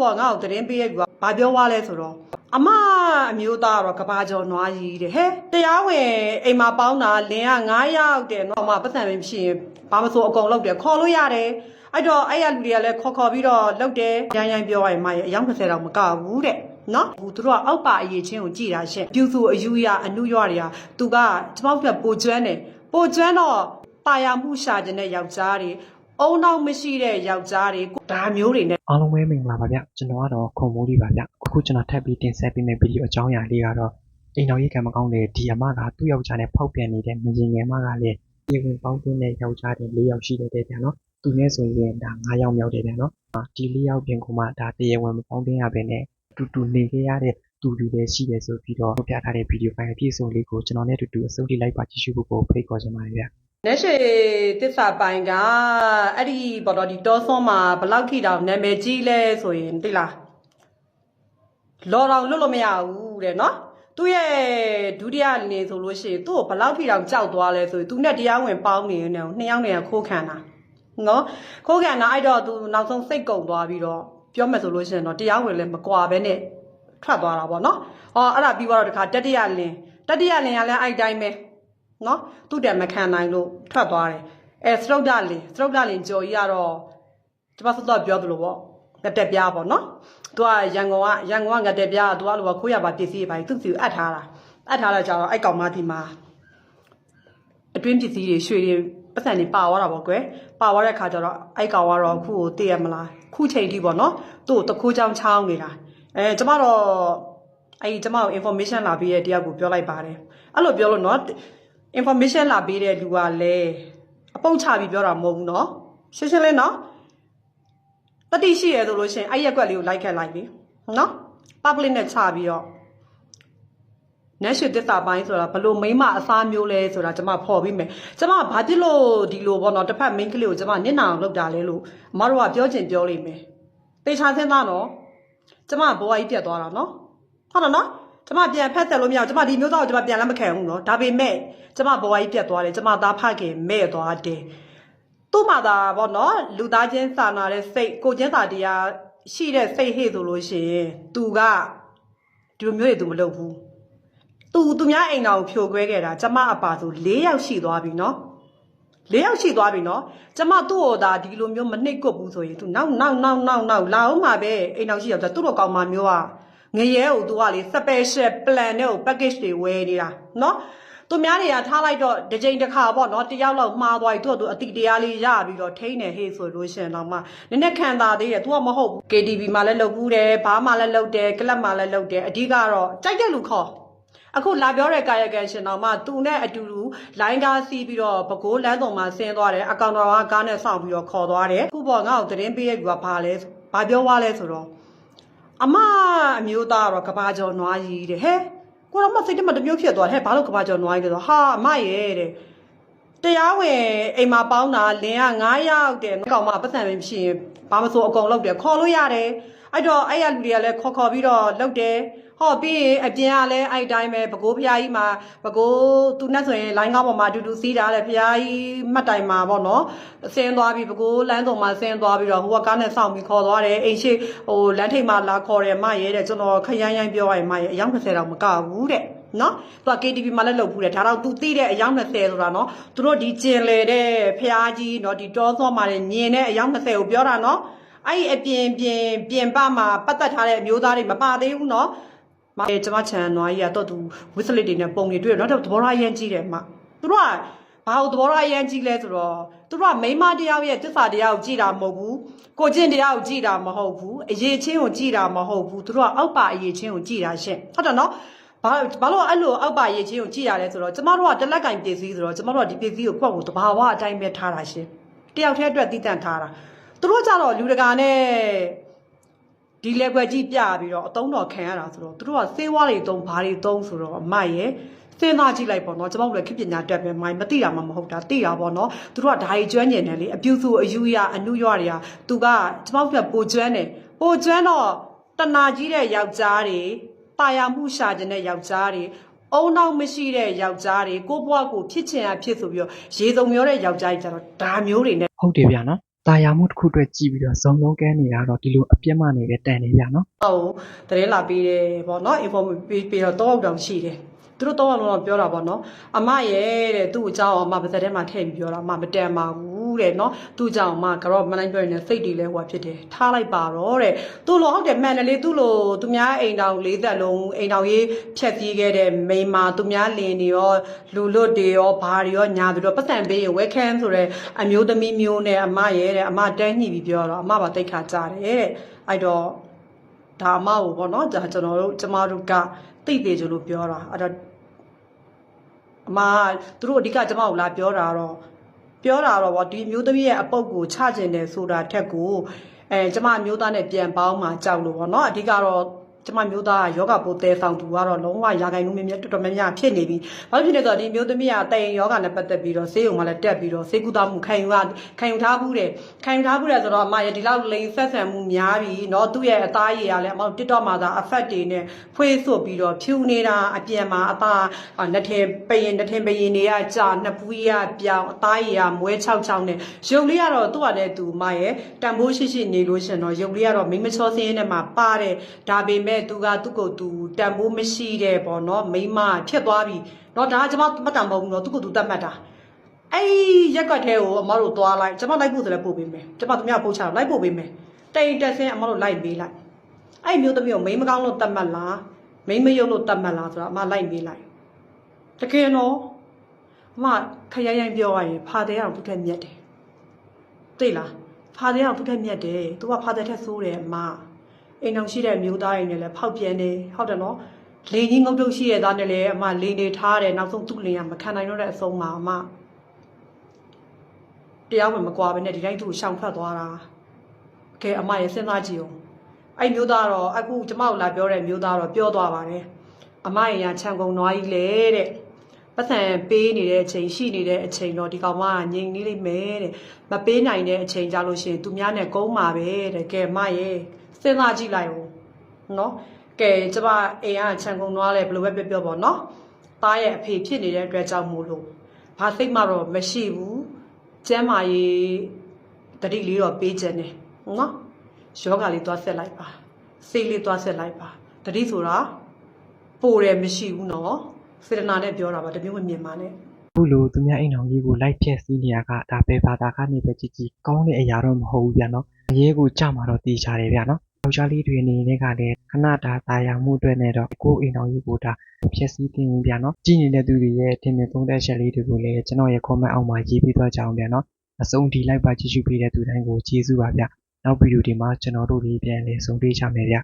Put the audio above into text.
ပေါ့ငါ့ကိုသတင်းပေးရကွာဘာပြောသွားလဲဆိုတော့အမအမျိုးသားကတော့ကဘာကျော်နွားကြီးတဲ့ဟဲ့တရားဝင်အိမ်မှာပေါင်းတာလင်းက9ယောက်တဲ့နော်အမပတ်စံမရှိရင်ဘာမဆိုအကုန်လုပ်တယ်ခေါ်လို့ရတယ်အဲ့တော့အဲ့ရလူတွေကလည်းခေါ်ခေါ်ပြီးတော့လုပ်တယ်ရိုင်းရိုင်းပြောရရင်မရအယောက်20တောင်မကဘူးတဲ့နော်ဟိုသူတို့ကအောက်ပါအရေးချင်းကိုကြည်တာရှင့်ပြူစုအယူရအနုရွတွေကသူကကျမတို့ကပိုကျွမ်းတယ်ပိုကျွမ်းတော့ပါရမှုရှာခြင်းတဲ့ယောက်ျားတွေ အုံနောက်မရှိတဲ့ယောက်ျားတွေဒါမျိုးတွေနဲ့အားလုံးပဲမင်္ဂလာပါဗျကျွန်တော်ကတော့ခုံမိုးလေးပါဗျအခုကျွန်တော်ထပ်ပြီးတင်ဆက်ပေးမယ့်ဗီဒီယိုအကြောင်းအရာလေးကတော့အိမ်တော်ရေးကံမကောင်းတဲ့ဒီအမကသူ့ယောက်ျားနဲ့ဖောက်ပြန်နေတဲ့မရင်ငယ်မကလည်းပြေဝင်ပေါင်းတင်းတဲ့ယောက်ျားတွေ၄ယောက်ရှိတဲ့တဲ့ဗျာနော်သူနဲ့ဆိုရင်ဒါ၅ယောက်မြောက်တယ်ဗျာနော်အာဒီ၄ယောက်ပြင်ကမှဒါတရားဝင်မပေါင်းတင်းရပဲနဲ့အတူတူနေခဲ့ရတဲ့သူတွေလည်းရှိတယ်ဆိုပြီးတော့ပြထားတဲ့ဗီဒီယိုဖိုင်အပြည့်အစုံလေးကိုကျွန်တော်နဲ့အတူတူအဆုံးထိလိုက်ပါကြည့်ရှုဖို့ကိုဖိတ်ခေါ်ချင်ပါတယ်ဗျာ လက်ရှိတစ္ဆာပိုင်ကအဲ့ဒီဘော်တော်ဒီတောဆွန်မှာဘယ်လောက်ထိတောင်နာမည်ကြီးလဲဆိုရင်သိလားလော်တော်လွတ်လို့မရဘူးတဲ့နော်သူ့ရဲ့ဒုတိယနေဆိုလို့ရှိရင်သူ့ကိုဘယ်လောက်ထိတောင်ကြောက်သွားလဲဆိုရင်သူနဲ့တရားဝင်ပေါင်းနေနေနှစ်ယောက်နေခိုးခံတာနော်ခိုးခံတာအဲ့တော့သူနောက်ဆုံးစိတ်ကုံသွားပြီးတော့ပြောမယ်ဆိုလို့ရှိရင်တော့တရားဝင်လည်းမကွာပဲနဲ့ထွက်သွားတာပေါ့နော်ဟောအဲ့ဒါပြီးတော့တခါတတိယလင်တတိယလင်ကလည်းအဲ့တိုင်းပဲ နော်သူ့တံမခံနိုင်လို့ထွက်သွားတယ်အဲစတုဒ္ဒလင်စတုဒ္ဒလင်ကြော်ကြီးကတော့ကျမစောစောပြောသလိုပေါ့ငတက်ပြားပေါ့နော်သူကရန်ကုန်ကရန်ကုန်ကငတက်ပြားကသူကလိုခိုးရပါပစ္စည်းပဲသူ့စီကိုအပ်ထားတာအပ်ထားတော့ကျတော့အဲ့ကောင်မဒီမှာအတွင်းပစ္စည်းတွေရွှေတွေပတ်စံတွေပါသွားတာပေါ့ကွယ်ပါသွားတဲ့ခါကျတော့အဲ့ကောင်ကတော့ခုကိုတည့်ရမလားခုချိန်ထိပေါ့နော်သူ့ကိုတခိုးချောင်းချောင်းနေတာအဲကျမတော့အဲ့ဒီကျမကို information လာပြီးတဲ့တယောက်ကိုပြောလိုက်ပါတယ်အဲ့လိုပြောလို့နော် information လာပေးတဲ့လူကလည်းအပုတ်ချပြီးပြောတာမဟုတ်ဘူးเนาะရှင်းရှင်းလေးเนาะတတိရှိရဆိုလို့ရှရင်အဲ့ရက်ကွက်လေးကိုလိုက်ခက်လိုက်ပြီเนาะ public နဲ့ချပြီးတော့ national data ပိုင်းဆိုတာဘလို့မိမအစားမျိုးလဲဆိုတာကျွန်မဖော်ပြီးမယ်ကျွန်မဘာဖြစ်လို့ဒီလိုပေါ့နော်တစ်ဖက် main ကလေးကိုကျွန်မနစ်နာအောင်လုပ်တာလဲလို့အမတို့ကပြောချင်ပြောလိမ့်မယ်တေချာသင်းသားနော်ကျွန်မဘဝကြီးပြတ်သွားတာနော်ဟုတ်တယ်နော် ကျမပြန်ဖက်သက်လို့မရဘူးကျမဒီမျိုးသားကိုကျမပြန်လည်းမခံဘူးနော်ဒါပေမဲ့ကျမဘဝကြီးပြတ်သွားတယ်ကျမသားဖခင်မဲ့သွားတယ်သူ့မှာသာဗောနော်လူသားချင်းစာနာတဲ့စိတ်ကိုချင်းစာတရားရှိတဲ့စိတ်ဟဲ့ဆိုလို့ရှိရင် तू ကဒီလိုမျိုးတွေ तू မလုပ်ဘူး तू သူများအိမ်တော်ကိုဖြိုခွဲခဲ့တာကျမအပါဆို၄ယောက်ရှိသွားပြီနော်လေးယောက်ရှိသွားပြီနော်ကျမသူ့ဟောတာဒီလိုမျိုးမနှိပ်ကွပ်ဘူးဆိုရင် तू နောက်နောက်နောက်နောက်နောက်လာအောင်မှာပဲအိမ်တော်ရှိရောက်သူတို့ကောင်မမျိုးอ่ะ ငရဲကိုသူကလေ special plan နဲ့ကို package တွေဝယ်နေတာနော်သူများတွေကထားလိုက်တော့တစ်ကြိမ်တစ်ခါပေါ့နော်တယောက်လောက်မှားသွားပြီသူကသူအတိတရားလေးရပြီးတော့ထိန်းတယ်ဟေ့ဆိုလို့ရှင်တော့မှနည်းနည်းခံတာသေးတယ်သူကမဟုတ်ဘူး KTV မှာလည်းလုပ်ဘူးတယ်ဘားမှာလည်းလုပ်တယ်ကလပ်မှာလည်းလုပ်တယ်အဓိကတော့ကြိုက်တဲ့လူခေါ်အခုလာပြောတဲ့ကာယကံရှင်တော်မှသူနဲ့အတူတူလိုင်းကားစီးပြီးတော့ဘကိုးလမ်းဆောင်မှာဆင်းသွားတယ်အကောင်တော်ကကားနဲ့ဆောက်ပြီးတော့ခေါ်သွားတယ်ခုပေါ်ငါ့ကိုသတင်းပေးရကူကဘာလဲဘာပြောသွားလဲဆိုတော့ အမအမျိုးသားကတော့ကဘာကျော်နွားကြီးတဲ့ဟဲ့ကိုတော့မစိတ်တမတစ်မျိုးဖြစ်သွားတယ်ဟဲ့ဘာလို့ကဘာကျော်နွားကြီးလဲဆိုတော့ဟာအမရဲ့တဲ့တရားဝင်အိမ်မှာပေါင်းတာလင်းက9ယောက်တဲ့ကောင်မပတ်စံမရှိရင်ဘာမဆိုအကုန်လုပ်တယ်ခေါ်လို့ရတယ် အဲ့တော့အဲ့ရလူတွေကလည်းခေါ်ခေါ်ပြီးတော့လုပ်တယ်ဟောပြီးရင်အပြင်ကလည်းအဲ့တိုင်းပဲပကိုးဖျားကြီးမှာပကိုးသူနဲ့ဆိုရင်လိုင်းကားပေါ်မှာအတူတူစီးတာလေဖျားကြီးမှတ်တိုင်မှာပေါ့နော်ဆင်းသွားပြီးပကိုးလမ်းဆောင်မှာဆင်းသွားပြီးတော့ဟိုကကားနဲ့စောင့်ပြီးခေါ်သွားတယ်အိမ်ရှိဟိုလမ်းထိပ်မှာလာခေါ်တယ်မရဲတဲ့ကျွန်တော်ခရိုင်းရိုင်းပြောရရင်မရဲအယောက်20တောင်မကဘူးတဲ့နော်သူက KTV မှာလည်းလုပ်ဘူးတယ်ဒါတော့ तू သိတဲ့အယောက်20ဆိုတာနော်သူတို့ဒီကျင်လေတဲ့ဖျားကြီးနော်ဒီတောစောမှာလည်းညင်တဲ့အယောက်20ကိုပြောတာနော် အဲ့ဒီအပြင်ပြင်ပြင်ပမှာပတ်သက်ထားတဲ့အမျိုးသားတွေမပါသေးဘူးနော်မအဲကျမချန်နွားကြီးကတော့သူဝစ်စလစ်တွေနဲ့ပုံတွေတွေ့ရတော့သဘောထားရမ်းကြီးတယ်မသူတို့ကဘာလို့သဘောထားရမ်းကြီးလဲဆိုတော့သူတို့ကမိန်းမတယောက်ရဲ့တစ္ဆာတရားကိုကြည်တာမဟုတ်ဘူးကိုကျင့်တရားကိုကြည်တာမဟုတ်ဘူးအရေးချင်းကိုကြည်တာမဟုတ်ဘူးသူတို့ကအောက်ပါအရေးချင်းကိုကြည်တာရှင့်ဟုတ်တယ်နော်ဘာဘာလို့အဲ့လိုအောက်ပါရေးချင်းကိုကြည်ရတယ်ဆိုတော့ကျမတို့ကတလက်ကင်ပစ္စည်းဆိုတော့ကျမတို့ကဒီပစ္စည်းကိုကွက်ကိုတဘာဝအတိုင်းပဲထားတာရှင်တယောက်တည်းအတွက်တည်တံ့ထားတာ သူတို့ကြတော့လူတကာနဲ့ဒီလက်ွက်ကြီးပြပြီးတော့အတုံးတော်ခံရတာဆိုတော့သူတို့ကစေးဝါးတွေတုံးဘာတွေတုံးဆိုတော့အမရဲ့စဉ်းစားကြည့်လိုက်ပေါ့နော်ကျွန်တော်တို့လည်းခေပညာတက်ပဲမိုင်းမသိတာမှမဟုတ်တာသိတာပေါ့နော်သူတို့ကဒါကြီးကျွမ်းကျင်တယ်လေအပြူစုအယူရအနုရွတွေကသူကကျွန်တော်တို့ကပိုကျွမ်းတယ်ပိုကျွမ်းတော့တနာကြီးတဲ့ယောက်ျားတွေတာယာမှုရှာခြင်းတဲ့ယောက်ျားတွေအုံနောက်မရှိတဲ့ယောက်ျားတွေကိုဘွားကိုဖြစ်ချင်ရဖြစ်ဆိုပြီးတော့ရေစုံမျောတဲ့ယောက်ျားကြီးကြတော့ဒါမျိုးတွေနဲ့ဟုတ်တယ်ဗျာနော် တာယာမှုတစ်ခုအတွက်ကြည့်ပြီးတော့ဇုံလုံးကဲနေတာတော့ဒီလိုအပြစ်မှနေပဲတန်နေဗျာနော်ဟောတရင်လာပေးတယ်ပေါ့နော် inform ပေးပေးတော့တော့တောင်ရှိတယ်သူတို့တော့လုံးတော့ပြောတာပေါ့နော်အမရဲ့တဲ့သူ့အကြောင်းအမပါဇက်ထဲမှာထည့်ပြီးပြောတာအမမတန်ပါဘူး တဲ့နော်သူ့အကြောင်းအမကတော့မနိုင်ပြောရင်စိတ်တွေလဲဟိုဖြစ်တယ်ထားလိုက်ပါတော့တဲ့သူ့လိုဟုတ်တယ်မှန်တယ်လေသူ့လိုသူများအိမ်တောင်၄သက်လုံးအိမ်တောင်ရေးဖြက်ပြီးခဲ့တဲ့မိန်းမသူများလင်တွေရောလူလွတ်တွေရောဘာတွေရောညာပြီးတော့ပတ်စံပေးရဝဲခန်းဆိုတဲ့အမျိုးသမီးမျိုးနဲ့အမရဲ့တဲ့အမတန်းညှိပြီးပြောတော့အမပါတိတ်ခါကြတယ်တဲ့အဲ့တော့ဒါအမကိုပေါ့နော်ဒါကျွန်တော်တို့ကျမတို့ကသိသေးကြလို့ပြောတာအဲ့တော့အမကသူတို့အဓိကကျမကိုလာပြောတာတော့ ပြောတာတော့ဗောဒီမျိုးသမီးရဲ့အပုတ်ကိုချကျင်တယ်ဆိုတာထက်ကိုအဲကျမမျိုးသားနဲ့ပြန်ပေါင်းมาကြောက်လို့ဗောနော်အဓိကတော့ ကျမမျိုးသားယောဂပိုးတဲဆောင်သူကတော့လုံးဝရာဂိုင်နှုန်းမြင့်မြတ်တော်တော်များများဖြစ်နေပြီ။ဘာဖြစ်နေတော့ဒီမျိုးသမီးကတိုင်ယောဂနဲ့ပတ်သက်ပြီးတော့ဆေးရုံမှာလည်းတက်ပြီးတော့ဆေးကုသမှုခံယူရခံယူထားဘူးတဲ့။ခံယူထားဘူးတဲ့ဆိုတော့အမရဲ့ဒီလောက်လိန်ဆက်ဆံမှုများပြီးနော်သူ့ရဲ့အသားရည်ကလည်းအမ TikTok မှာသာ effect တွေနဲ့ဖွေးဆို့ပြီးတော့ဖြူနေတာအပြင်မှာအသားနှစ်ထင်ပရင်နှစ်ထင်ပရင်တွေကကြာနှစ်ပူးရပြောင်းအသားရည်ကမွဲချောက်ချောက်နဲ့ရုပ်လေးကတော့သူ့ကလည်းသူမရဲ့တန်ဖိုးရှိရှိနေလို့ရှင်တော့ရုပ်လေးကတော့မိမချောစင်းနဲ့မှာပါတဲ့ဒါပေမဲသူကသူ့ကိုသူတန်ဖိုးမရှိတဲ့ပေါ့เนาะမိမဖြစ်သွားပြီเนาะဒါကကျွန်မမှတ်တာမဟုတ်ဘူးเนาะသူ့ကိုသူတတ်မှတ်တာ အဲ့ရက်ကတ်ထဲကိုအမတို့သွားလိုက်ကျွန်မလိုက်ဖို့ဆိုလည်းပို့ပေးမယ်ကျွန်မသူများပို့ချတော့လိုက်ပို့ပေးမယ်တိတ်တက်ဆင်းအမတို့လိုက်ပေးလိုက်အဲ့မျိုးသမီးကိုမိန်းမကောင်းလို့တတ်မှတ်လားမိန်းမယုတ်လို့တတ်မှတ်လားဆိုတော့အမလိုက်ပေးလိုက်တကယ်တော့အမခရရိုင်းပြောရရင်ဖာတဲ့အောင်သူ့ထက်မြတ်တယ်သိလားဖာတဲ့အောင်သူ့ထက်မြတ်တယ်သူကဖာတဲ့ထက်ဆိုးတယ်အမ အိမ်အောင်ရှိတဲ့မျိုးသားတွေနဲ့လည်းဖောက်ပြန်နေဟုတ်တယ်နော်လေကြီးငုတ်တုတ်ရှိရတဲ့သားနဲ့လည်းအမလေနေထားတယ်နောက်ဆုံးသူ့လင်ကမခံနိုင်တော့တဲ့အဆုံးမှာအမတရားဝင်မကွာဘဲနဲ့ဒီတိုင်းသူ့ကိုရှောင်ဖတ်သွားတာကဲအမရဲ့စဉ်းစားကြည့်အောင်အဲ့မျိုးသားတော့အခုကျမတို့လာပြောတဲ့မျိုးသားတော့ပြောသွားပါတယ်အမရဲ့ရခြံကုန်နွားကြီးလေတဲ့ပတ်စံပေးနေတဲ့အချိန်ရှိနေတဲ့အချိန်တော့ဒီကောင်မကငြိမ်နေလိမ့်မယ်တဲ့မပေးနိုင်တဲ့အချိန်ကြလို့ရှိရင်သူများနဲ့ကုန်းမှာပဲတဲ့ကဲအမရဲ့ စဉ်းစားကြည့်လိုက်ဦးနော်ကဲကျမအိမ်ကခြံကုန်နွားလဲဘယ်လိုပဲပြောပြောပေါ့နော်သားရဲ့အဖေဖြစ်နေတဲ့အတွက်ကြောင့်မို့လို့ဘာစိတ်မှတော့မရှိဘူးကျမ်းမာရေးတတိလေးတော့ပေးခြင်းတယ်နော်ယောဂလေးသွားဆက်လိုက်ပါစိတ်လေးသွားဆက်လိုက်ပါတတိဆိုတာပိုတယ်မရှိဘူးနော်စေတနာနဲ့ပြောတာပါတမျိုးမမြင်ပါနဲ့အခုလိုသူများအိမ်တော်ကြီးကိုလိုက်ဖြက်စီးနေရကဒါပဲဘာသာကနေပဲကြည့်ကြည့်ကောင်းတဲ့အရာတော့မဟုတ်ဘူးဗျာနော်အရေးကိုကြမှာတော့တည်ချတယ်ဗျာနော် ယောက်ျားလေးတွေအနေနဲ့ကလည်းခဏတာတာယာမှုအတွက်နဲ့တော့ကိုယ်အိမ်တော်ကြီးကိုဒါဖြက်စီးတင်ဗျာနော်ကြည့်နေတဲ့သူတွေရဲ့တင်မြင်သုံးသက်ချက်လေးတွေကိုလည်းကျွန်တော်ရဲ့ comment အောက်မှာရေးပြီးသွားကြအောင်ဗျာနော်အဆုံးထိလိုက်ပါကြည့်ရှုပေးတဲ့သူတိုင်းကိုကျေးဇူးပါဗျနောက်ဗီဒီယိုဒီမှာကျွန်တော်တို့လေးပြန်လည်ဆုံတွေ့ကြမယ်ဗျ